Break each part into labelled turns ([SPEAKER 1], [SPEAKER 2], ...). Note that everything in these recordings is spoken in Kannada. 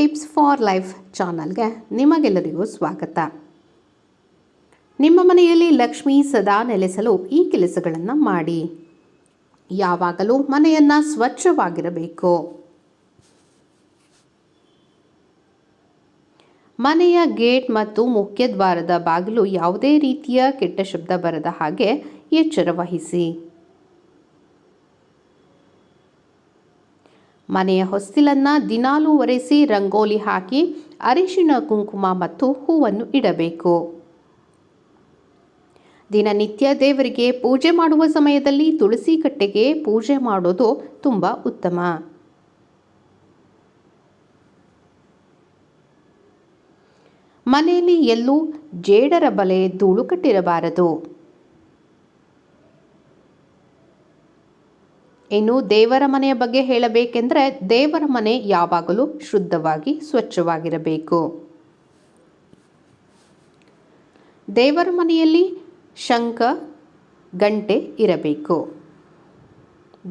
[SPEAKER 1] ಟಿಪ್ಸ್ ಫಾರ್ ಲೈಫ್ ಚಾನಲ್ಗೆ ನಿಮಗೆಲ್ಲರಿಗೂ ಸ್ವಾಗತ. ನಿಮ್ಮ ಮನೆಯಲ್ಲಿ ಲಕ್ಷ್ಮಿ ಸದಾ ನೆಲೆಸಲು ಈ ಕೆಲಸಗಳನ್ನು ಮಾಡಿ. ಯಾವಾಗಲೂ ಮನೆಯನ್ನು ಸ್ವಚ್ಛವಾಗಿರಬೇಕು. ಮನೆಯ ಗೇಟ್ ಮತ್ತು ಮುಖ್ಯ ದ್ವಾರದ ಬಾಗಿಲು ಯಾವುದೇ ರೀತಿಯ ಕೆಟ್ಟ ಶಬ್ದ ಬರದ ಹಾಗೆ ಎಚ್ಚರ ವಹಿಸಿ. ಮನೆಯ ಹೊಸ್ತಿಲನ್ನು ದಿನಾಲೂ ಒರೆಸಿ ರಂಗೋಲಿ ಹಾಕಿ ಅರಿಶಿಣ ಕುಂಕುಮ ಮತ್ತು ಹೂವನ್ನು ಇಡಬೇಕು. ದಿನನಿತ್ಯ ದೇವರಿಗೆ ಪೂಜೆ ಮಾಡುವ ಸಮಯದಲ್ಲಿ ತುಳಸಿ ಕಟ್ಟೆಗೆ ಪೂಜೆ ಮಾಡೋದು ತುಂಬ ಉತ್ತಮ. ಮನೆಯಲ್ಲಿ ಎಲ್ಲೂ ಜೇಡರ ಬಲೆ ಧೂಳು ಕಟ್ಟಿರಬಾರದು. ಇನ್ನು ದೇವರ ಮನೆಯ ಬಗ್ಗೆ ಹೇಳಬೇಕೆಂದರೆ ದೇವರ ಮನೆ ಯಾವಾಗಲೂ ಶುದ್ಧವಾಗಿ, ಸ್ವಚ್ಛವಾಗಿರಬೇಕು. ದೇವರ ಮನೆಯಲ್ಲಿ ಶಂಖ, ಗಂಟೆ ಇರಬೇಕು.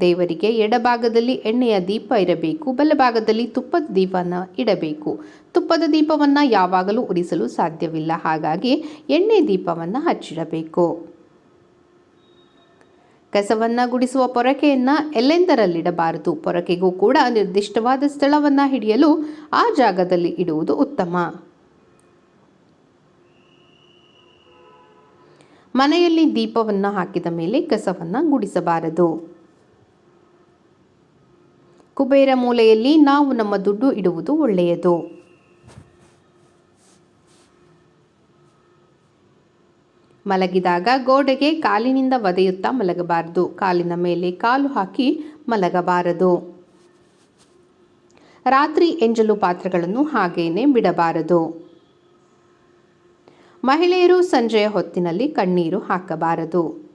[SPEAKER 1] ದೇವರಿಗೆ ಎಡಭಾಗದಲ್ಲಿ ಎಣ್ಣೆಯ ದೀಪ ಇರಬೇಕು, ಬಲಭಾಗದಲ್ಲಿ ತುಪ್ಪದ ದೀಪನ ಇಡಬೇಕು. ತುಪ್ಪದ ದೀಪವನ್ನು ಯಾವಾಗಲೂ ಉರಿಸಲು ಸಾಧ್ಯವಿಲ್ಲ, ಹಾಗಾಗಿ ಎಣ್ಣೆ ದೀಪವನ್ನು ಹಚ್ಚಿಡಬೇಕು. ಕಸವನ್ನು ಗುಡಿಸುವ ಪೊರಕೆಯನ್ನು ಎಲ್ಲೆಂದರಲ್ಲಿಡಬಾರದು? ಪೊರಕೆಗೂ ಕೂಡ ನಿರ್ದಿಷ್ಟವಾದ ಸ್ಥಳವನ್ನು ಹಿಡಿಯಲು ಆ ಜಾಗದಲ್ಲಿ ಇಡುವುದು ಉತ್ತಮ. ಮನೆಯಲ್ಲಿ ದೀಪವನ್ನು ಹಾಕಿದ ಮೇಲೆ ಕಸವನ್ನು ಗುಡಿಸಬಾರದು. ಕುಬೇರ ಮೂಲೆಯಲ್ಲಿ ನಾವು ನಮ್ಮ ದುಡ್ಡು ಇಡುವುದು ಒಳ್ಳೆಯದು. ಮಲಗಿದಾಗ ಗೋಡೆಗೆ ಕಾಲಿನಿಂದ ಒದೆಯುತ್ತಾ ಮಲಗಬಾರದು. ಕಾಲಿನ ಮೇಲೆ ಕಾಲು ಹಾಕಿ ಮಲಗಬಾರದು. ರಾತ್ರಿ ಎಂಜಲು ಪಾತ್ರಗಳನ್ನು ಹಾಗೇನೆ ಬಿಡಬಾರದು. ಮಹಿಳೆಯರು ಸಂಜೆಯ ಹೊತ್ತಿನಲ್ಲಿ ಕಣ್ಣೀರು ಹಾಕಬಾರದು.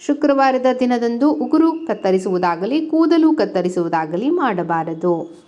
[SPEAKER 1] ಶುಕ್ರವಾರದ ದಿನದಂದು ಉಗುರು ಕತ್ತರಿಸುವುದಾಗಲಿ, ಕೂದಲು ಕತ್ತರಿಸುವುದಾಗಲಿ ಮಾಡಬಾರದು.